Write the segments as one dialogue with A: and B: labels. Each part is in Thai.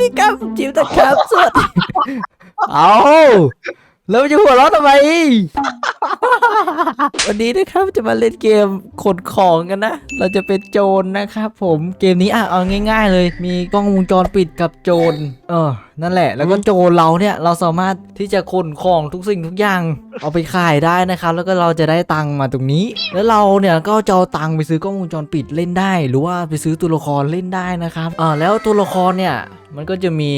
A: ดีครับจิวนะ ครับสวัสดีเอาแล้วจะหัวเราะทำไม วันนี้นะครับจะมาเล่นเกมขนของกันนะ เราจะเป็นโจรนะครับผมเกมนี้อะเอาง่าย ๆ เลย มีกล้องวงจรปิดกับโจรเออ นั่นแหละ แล้วก็โจรเราเนี่ยเราสามารถที่จะขนของทุกสิ่งทุกอย่าง เอาไปขายได้นะครับ แล้วก็เราจะได้ตังค์มาตรงนี้ แล้วเราเนี่ยก็จะเอาตังค์ไปซื้อกล้องวงจรปิดเล่นได้ หรือว่าไปซื้อตัวละครเล่นได้นะครับอ่าแล้วตัวละครเนี่ยมันก็จะมี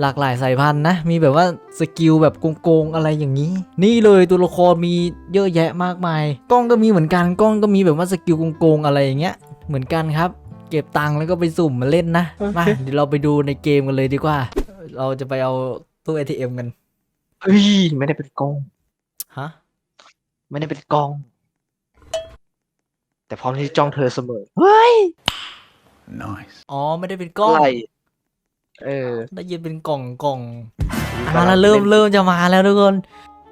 A: หลากหลายสายพันธุ์นะ มีแบบว่าสกิลแบบโกงๆอะไรอย่างนี้ นี่เลยตัวละครมีเยอะแยะมากมาย กล้องก็มีเหมือนกันกล้องก็มีแบบว่าสกิลโกงๆอะไรอย่างเงี้ยเหมือนกันครับ เก็บตังค์แล้วก็ไปสุ่มมาเล่นนะมาเดี๋ยวเราไปดูในเกมกันเลยดีกว่า เราจะไปเอาตู้ ATM กัน
B: เฮ้ยไม่ได้เป็นกล้อง
A: ฮะ
B: ไม่ได้เป็นกล้อง แต่พร้อมที่จะจ้องเธอเสมอเฮ้ย
C: Nice.
A: อ๋อไม่ได้เป็นกล้อง
B: อะไร เออ
A: ได้ยินเป็นกล่องกล่องอ่าแล้วเริ่มเริ่มจะมาแล้วทุกคน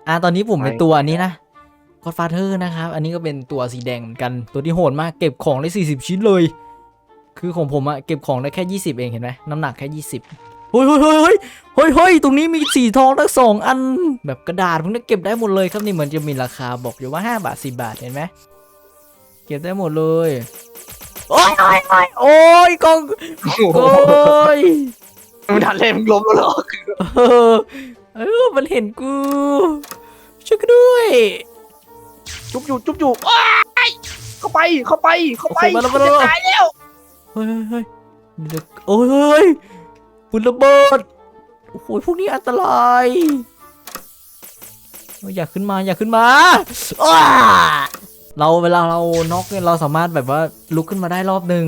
A: อ่าตอนนี้ผมเป็นตัวอันนี้นะก็ฟาเธอร์นะครับ อันนี้ก็เป็นตัวสีแดงเหมือนกันตัวที่โหดมากเก็บของได้ 40 ชิ้นเลย คือของผมอะเก็บของได้แค่ 20 เองเห็นไหมน้ำหนักแค่ 20เฮ้ยเฮ้ยเฮ้ยเฮ้ยเฮ้ยเฮ้ยตรงนี้มีสีทองทั้งสองอันแบบกระดาษพวกนี้เก็บได้หมดเลยครับนี่เหมือนจะมีราคาบอกอยู่ว่า 5 บาท 10 บาทเห็นไหมเก็บได้หมดเลย โอ้ยโอ้ยโอ้ยโอ้ยกล่อง
B: โอ้โห
A: โอ้ย
B: มึงทันเล่นมึงล้มแล้วเหรอ
A: เออเออมันเห็นกูช่วยกูด้วย
B: จุบอยู่จุบอยู่ว้ายเข้าไปเข้าไปเข้าไป
A: โอเคมาแล้วมาแล้ว
B: จะตายแล้ว
A: เฮ้ยเฮ้ยเฮ้ยโอ้ยเฮ้ยปืนระเบิดโอ้โหพวกนี้อันตรายเฮ้ยอยากขึ้นมาอยากขึ้นมาอ้าเราเวลาเราน็อกเนี่ยเราสามารถแบบว่าลุกขึ้นมาได้รอบหนึ่ง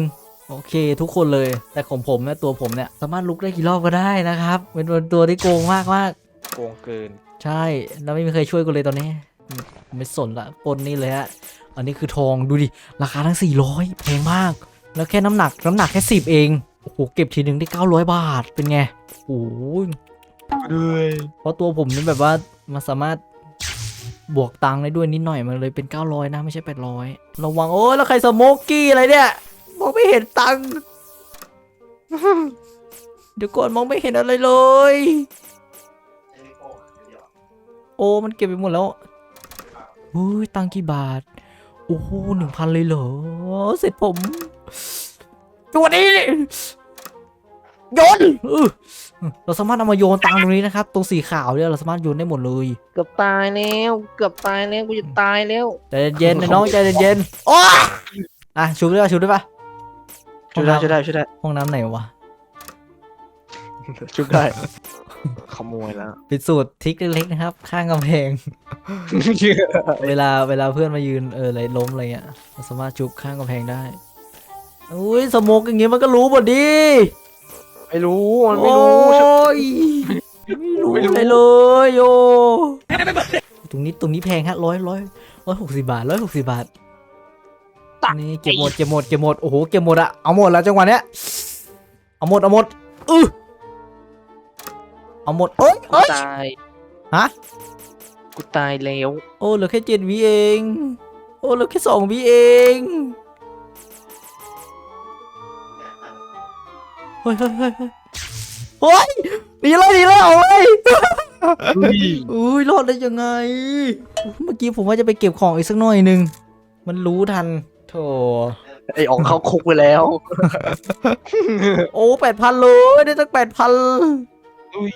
A: โอเคทุกคนเลยแต่ของผมเนี่ยตัวผมเนี่ย สามารถลุกได้กี่รอบก็ได้นะครับ เป็นตัวที่โกงมากมากๆ
B: โกงเกิน
A: ใช่แล้วไม่มีใครช่วยกูเลยตอนนี้ ไม่สนละปนนี่เลยฮะอันนี้คือทองดูดิ ราคาทั้ง 400แพงมาก แล้วแค่น้ำหนักน้ำหนักแค่ 10 เอง โอ้โห เก็บทีหนึ่งได้ 900 บาทเป็นไง โอ้ย
B: ด้วย
A: เพราะตัวผมนี่แบบว่ามันสามารถบวกตังค์ได้ด้วยนิดหน่อยมันเลยเป็น 900 นะ ไม่ใช่ 800 ระวังโอ้ยแล้วใครสโมกกี้อะไรเนี่ยมอง ไม่เห็นตังค์เดี๋ยวก่อนมองไม่เห็นอะไรเลย โอ้มันเก็บไปหมดแล้วเฮ้ยตังค์กี่บาท โอ้โหหนึ่งพันเลยเหรอ เสร็จผมตัวนี้โยนเออเราสามารถเอามาโยนตังค์ตรงนี้นะครับตรงสีขาวเนี่ยเราสามารถโยนได้หมดเลย
B: เกือบตายแล้วเกือบตายแล้วกูจะตายแล้ว
A: ใจเย็นๆนะน้องใจเย็นๆโอ้ยอะชุบได้ปะชุบได้ปะ
B: ช่วยได้ช่วยได้ช่วยได้
A: ห้องน้ำไหนวะ
B: ช่วยได้ขโมยแล้ว
A: เป็นสูตรทริกเล็กๆนะครับ ข้างกำแพง เวลาเวลาเพื่อนมายืนเอออะไรล้มอะไรเงี้ยเราสามารถจุบข้างกำแพงได้ อุ้ยสโมกอย่างงี้มันก็รู้หมดดิ
B: ไม่รู้ มันไม่รู้
A: โอ้ยไม่รู้อะไรเลยโยตรงนี้ตรงนี้แพงฮะร้อยร้อยร้อยหกสิบาทร้อยหกสิบาท นี่เก็บหมดเก็บหมดเก็บหมดโอ้โหเก็บหมดอะเอาหมดแล้วจังหวะเนี้ยเอาหมดเอาหมดอือเอาหมดเอ้ย
B: กู
A: เอ้ย
B: ตาย
A: ฮะ
B: กูตายแล้ว
A: โอ้เหลือแค่เจ็ดวิเอง โอ้เหลือแค่สองวิเองเฮ้ยเฮ้ยเฮ้ยเฮ้ยเฮ้ยหนีแล้วหนีแล้วเอาเลยอุ้ยรอดได้ยังไง เมื่อกี้ผมว่าจะไปเก็บของอีกสักหน่อยหนึ่งมันรู้ทัน โถ
B: ไอออกเข้าคุกไปแล้ว
A: โอ้แปดพันเลยได้ตั้งแปดพัน
B: อุ้ย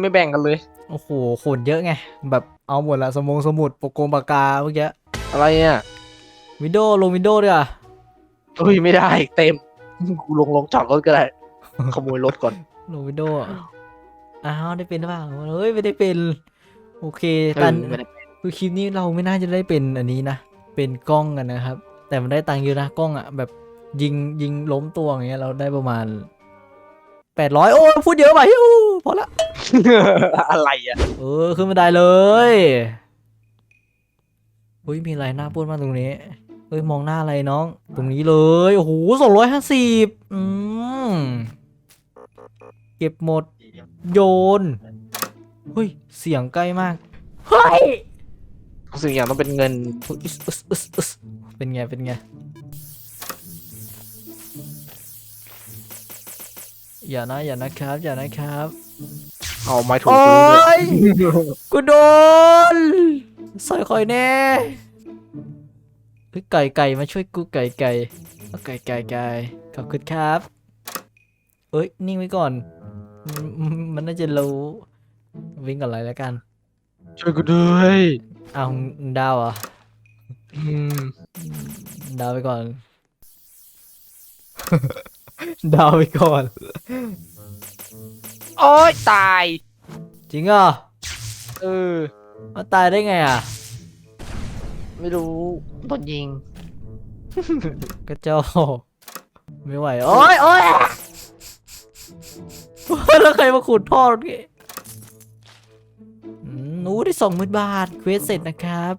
B: ไม่แบ่งกันเลย
A: โอ้โหขนเยอะไง แบบเอาหมดละสมงสมุดปากกงปากกาเมื่อกี้
B: อะไรอะ
A: วินโดว์ลงวินโดว์ด้วยอะ
B: เฮ้ยไม่ได้เต็มกูลงลงจอดรถก็ได้ ขโมยรถก่อน
A: ลงวินโดว์อะอ้าวได้เป็นหรือเปล่าเฮ้ยไม่ได้เป็น โอเคตัน
B: เออไม่ได้
A: คือคลิปนี้เราไม่น่าจะได้เป็นอันนี้นะ เป็นกล้องกันนะครับ แต่มันได้ตังค์เยอะนะกล้องอะแบบยิงยิงล้มตัวอย่างเงี้ยเราได้ประมาณแปดร้อยโอ้พูดเยอะไปอู้พอละ
B: อะไรอะ
A: เออขึ้นมาได้เลยอุ้ยมีอะไรหน้าพูดมากตรงนี้เอ้ยมองหน้าอะไรน้อง ตรงนี้เลยโอ้โหสองร้อยห้าสิบอืมเก็บหมดโยนเฮ้ยเสียงใกล้มากเฮ้ย
B: รู้สึกอย่างต้องเป็นเงิน
A: อุ๊ยอึสอึสอึสอึสเป็นไง เป็นไง อย่านะ อย่านะครับ อย่านะครับ
B: เอาไม้ถูก
A: โอ้
B: พื้นด้วย
A: ย กูโดนใส่คอยแน่เฮ้ยไก่ไก่มาช่วยกูไก่ไก่เอาไก่ไก่ไก่ขอบคุณครับ เอ้ย นิ่งไว้ก่อนมันมันน่าจะรู้วิ่งก่อนเลยแล้วกัน
B: ช่วยกูด้วย
A: เอาดาวเหรอะ
B: อืม
A: ดาวไปก่อน ดาวไปก่อน
B: โอ้ยตาย
A: จริงเหรอ
B: เออ
A: มาตายได้ไงอะ
B: ไม่รู้โดนยิง
A: กระจอกไม่ไหว โอ้ยโอ้ยแล้วใครมาขุดท่อตรงนี้อืมหนูได้สองหมื่นบาท เควสเสร็จนะครับ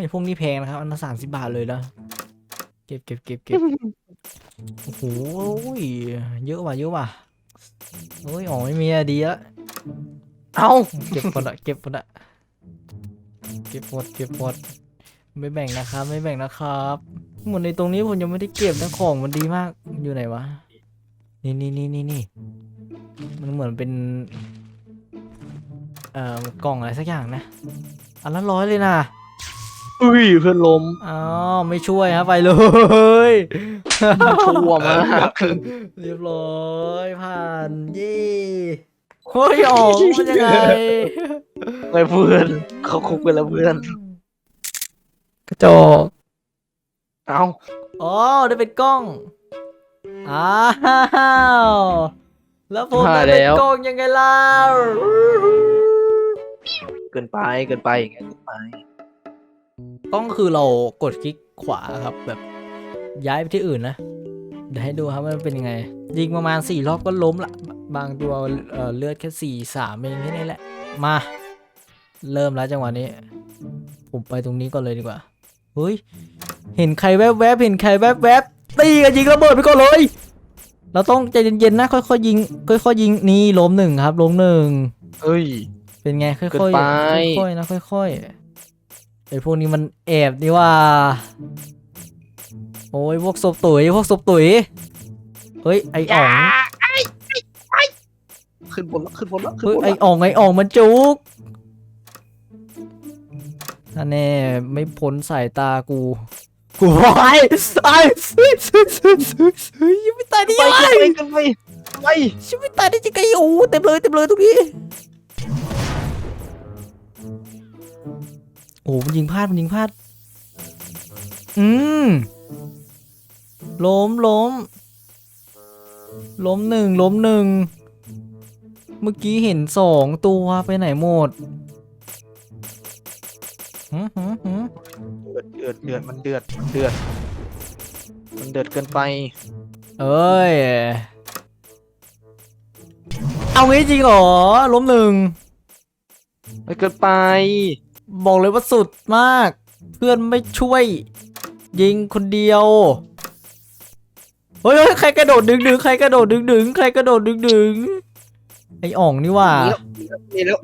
A: ไอ้พวกนี้แพงนะครับ อันละสามสิบบาทเลยนะเก็บเก็บเก็บเก็บโอ้โหเยอะว่ะเยอะว่ะโอ้ยอ๋อไม่มีอะดีละ
B: เอา
A: เก็บหมดอะเก็บหมดอะเก็บหมดเก็บหมดไม่แบ่งนะครับ ไม่แบ่งนะครับหมดในตรงนี้ผมยังไม่ได้เก็บนะของมันดีมากอยู่ไหนวะนี่นี่นี่นี่นี่มันเหมือนเป็นเอ่อกล่องอะไรสักอย่างนะอันละร้อยเลยนะ
B: อุ้ยเพื่อนล้ม
A: อ้าวไม่ช่วยฮะไปเลย
B: ชั่วมาก
A: เรียบร้อยผ่านเย่เฮ้ยออกมันยังไง
B: ไงเพื่อนเขาคุกไปแล้วเพื่อน
A: กระจอก
B: เอ้า
A: อ๋อได้เป็นกล้องอ้าวแล้วผม
B: มา
A: ได้เป็น
B: แล้ว
A: กล้องยังไงล่ะ
B: เกินไปเกินไปอย่างเงี้ยเกินไป
A: กล้องคือเรากดคลิกขวาครับแบบย้ายไปที่อื่นนะ เดี๋ยวให้ดูครับว่ามันเป็นยังไง ยิงประมาณสี่รอบก็ล้มละ บางตัวเอ่อเลือดแค่สี่สามเองแค่นี้แหละ มา เริ่มแล้วจังหวะนี้ ผมไปตรงนี้ก่อนเลยดีกว่า เฮ้ย เห็นใครแวบๆ เห็นใครแวบๆ ตีกันยิงระเบิดไปก่อนเลย เราต้องใจเย็นๆนะค่อยๆยิง ค่อยๆยิงนี่ล้มหนึ่งครับล้มหนึ่ง
B: เอ้ย
A: เป็นไงค่อยๆ
B: เกินไป
A: ค่อยๆนะค่อยๆ ไอ้พวกนี้มันแอบนี่ว่า โอ้ยพวกศพตุ๋ยพวกศพตุ๋ยเฮ้ยไอ้อ๋อง
B: ขึ้นบนแล้วขึ้นบนแล้วขึ้น
A: เฮ้ย
B: บน
A: ไอ้
B: แล้ว
A: อ่องไอ้อ่องมันจุกนั่นแน่ไม่พ้นสายตากูกูไอ้ไอ้เฮ้ยเฮ้ยเฮ้ยเฮ้ยเฮ้ยยังไม่ตายได้
B: ไป
A: ยังไง
B: ขึ้นไปขึ้นไปไป
A: ฉันไม่ตายได้ยังไงโอ้เต็มเลยเต็มเลยตรงนี้ โอ้มันยิงพลาดมันยิงพลาด อืมล้มล้มล้มหนึ่งล้มหนึ่ง เมื่อกี้เห็นสองตัวไปไหนหมดหืมหืมหืม
B: เดือดเดือดมันเดือดมันเดือด มันเดือดเกินไป
A: เอ้ย เอางี้จริงเหรอล้มหนึ่ง
B: ไม่เกินไป
A: บอกเลยว่าสุดมาก เพื่อนไม่ช่วย ยิงคนเดียวเฮ้ยเฮ้ยใครกระโดดดึงดึงใครกระโดดดึงดึงใครกระโดดดึงดึงไอ้อ่องนี่หว่า
B: นี่แล้วนี่แล้ว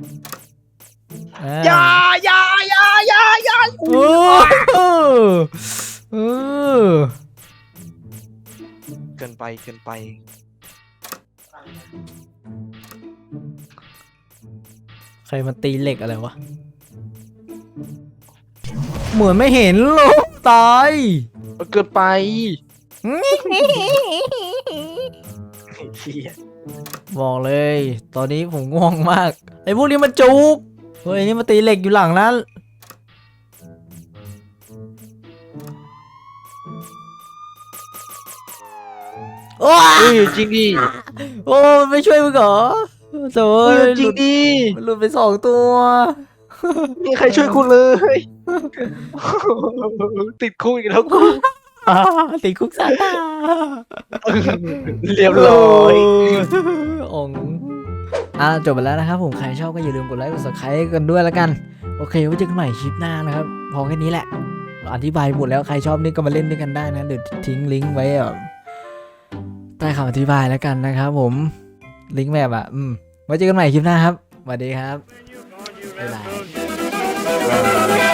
A: อ่า
B: อย่าอย่าอย่าอย่าอย่า
A: เออเออ
B: เกินไปเกินไป
A: ใครมาตีเหล็กอะไรวะ เหมือนไม่เห็นหรอกตาย
B: มันเกินไปเฮีย
A: บอกเลย ตอนนี้ผมง่วงมาก ไอ้พวกนี้มันจุก เฮ้ยนี่มาตีเหล็กอยู่หลังนั้นโอ้ย
B: เฮ้ยจริงดิ
A: โอ้มันไม่ช่วยมึงเหรอโถ่
B: เฮ้ย
A: ห
B: จริ
A: ลุ
B: ง
A: ด
B: ดิ
A: มันหลุดไปสองตัว
B: มีใครช่วยคุณเลย ติดคุกอีกแล้วกู
A: อ่าติดคุกซาตา
B: เรียบร้อย
A: องอะจบไปแล้วนะครับ ผมใครชอบก็อย่าลืมกดไลค์กด subscribe กันด้วยแล้วกัน โอเคไว้เจอกันใหม่คลิปหน้านะครับ พอแค่นี้แหละ อธิบายหมดแล้วใครชอบนี่ก็มาเล่นด้วยกันได้นะเดี๋ยวทิ้งลิงก์ไว้อะใต้คำอธิบายแล้วกันนะครับผมลิงก์แบบอะอืมไว้เจอกันใหม่คลิปหน้าครับสวัสดีครับ บ๊ายบาย